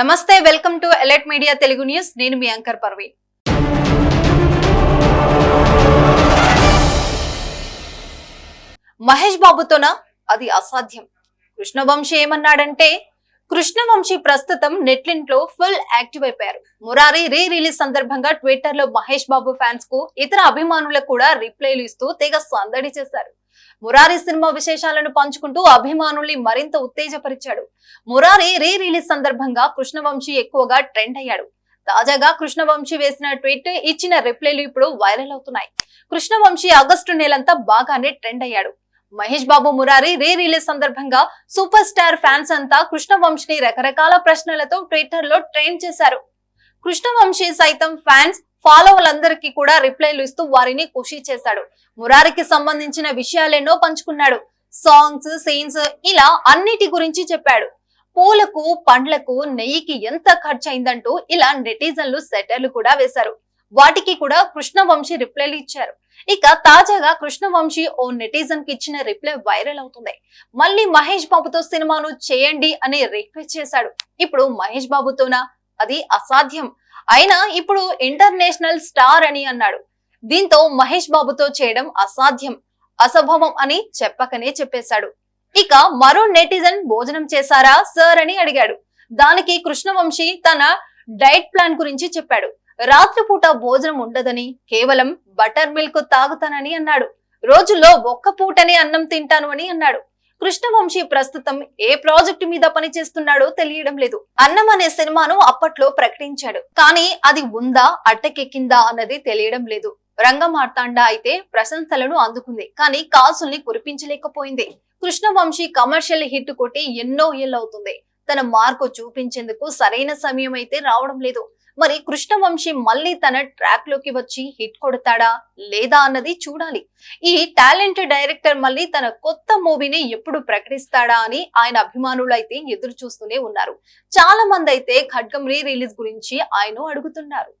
నమస్తే welcome to alert media Telugu news. నేను మీ అంకర్ పర్వీన్ మహేష్ బాబుతోనా? అది అసాధ్యం. కృష్ణవంశీ ఏమన్నాడంటే కృష్ణవంశీ ప్రస్తుతం నెట్లింట్లో ఫుల్ యాక్టివ్ అయిపోయారు. మురారి రీ రిలీజ్ సందర్భంగా ట్విట్టర్లో మహేష్ బాబు ఫ్యాన్స్కు ఇతర అభిమానులకు కూడా రిప్లైలు ఇస్తూ తెగ సందడి చేశారు. మురారి సినిమా విశేషాలను పంచుకుంటూ అభిమానుల్ని మరింత ఉత్తేజపరిచాడు. మురారి రీ రిలీజ్ సందర్భంగా కృష్ణవంశీ ఎక్కువగా ట్రెండ్ అయ్యాడు. తాజాగా కృష్ణవంశీ వేసిన ట్వీట్ ఇచ్చిన రిప్లైలు ఇప్పుడు వైరల్ అవుతున్నాయి. కృష్ణవంశీ ఆగస్టు నెలంతా బాగానే ట్రెండ్ అయ్యాడు. మహేష్ బాబు మురారి రీ రిలీజ్ సందర్భంగా సూపర్ స్టార్ ఫ్యాన్స్ అంతా కృష్ణవంశీని రకరకాల ప్రశ్నలతో ట్విట్టర్లో ట్రెండ్ చేశారు. కృష్ణవంశీ సైతం ఫ్యాన్స్ ఫాలోవర్లందరికీ కూడా రిప్లైలు ఇస్తూ వారిని ఖుషి చేశాడు. మురారికి సంబంధించిన విషయాలెన్నో పంచుకున్నాడు. సాంగ్స్ సీన్స్ ఇలా అన్నిటి గురించి చెప్పాడు. పూలకు పండ్లకు నెయ్యికి ఎంత ఖర్చు అయిందంటూ ఇలా నెటిజన్లు సెటర్లు కూడా వేశారు. వాటికి కూడా కృష్ణవంశీ రిప్లైలు ఇచ్చారు. ఇక తాజాగా కృష్ణవంశీ ఓ నెటిజన్కి ఇచ్చిన రిప్లై వైరల్ అవుతుంది. మళ్ళీ మహేష్ బాబుతో సినిమాను చేయండి అని రిక్వెస్ట్ చేశాడు. ఇప్పుడు మహేష్ బాబుతోనా? అది అసాధ్యం. అయినా ఇప్పుడు ఇంటర్నేషనల్ స్టార్ అని అన్నాడు. దీంతో మహేష్ బాబుతో చేయడం అసాధ్యం అసంభవం అని చెప్పకనే చెప్పేశాడు. ఇక మరో నెటిజన్ భోజనం చేశారా సార్ అని అడిగాడు. దానికి కృష్ణవంశీ తన డైట్ ప్లాన్ గురించి చెప్పాడు. రాత్రిపూట భోజనం ఉండదని కేవలం బటర్ మిల్క్ తాగుతానని అన్నాడు. రోజుల్లో ఒక్క పూటనే అన్నం తింటాను అని అన్నాడు. కృష్ణవంశీ ప్రస్తుతం ఏ ప్రాజెక్టు మీద పనిచేస్తున్నాడో తెలియడం లేదు. అన్నం అనే సినిమాను అప్పట్లో ప్రకటించాడు. కానీ అది ఉందా అట్టకెక్కిందా అన్నది తెలియడం లేదు. రంగమార్తాండ అయితే ప్రశంసలను అందుకుంది. కానీ కాసుల్ని కురిపించలేకపోయింది. కృష్ణవంశీ కమర్షియల్ హిట్ కొట్టి ఎన్నో ఏళ్ళవుతుంది. తన మార్కు చూపించేందుకు సరైన సమయం అయితే రావడం లేదు. మరి కృష్ణవంశీ మళ్ళీ తన ట్రాక్లోకి వచ్చి హిట్ కొడతాడా లేదా అన్నది చూడాలి. ఈ టాలెంట్ డైరెక్టర్ మళ్ళీ తన కొత్త మూవీని ఎప్పుడు ప్రకటిస్తాడా అని ఆయన అభిమానులు అయితే ఎదురు చూస్తూనే ఉన్నారు. చాలా మంది అయితే ఖడ్గం రీ రిలీజ్ గురించి ఆయన అడుగుతున్నారు.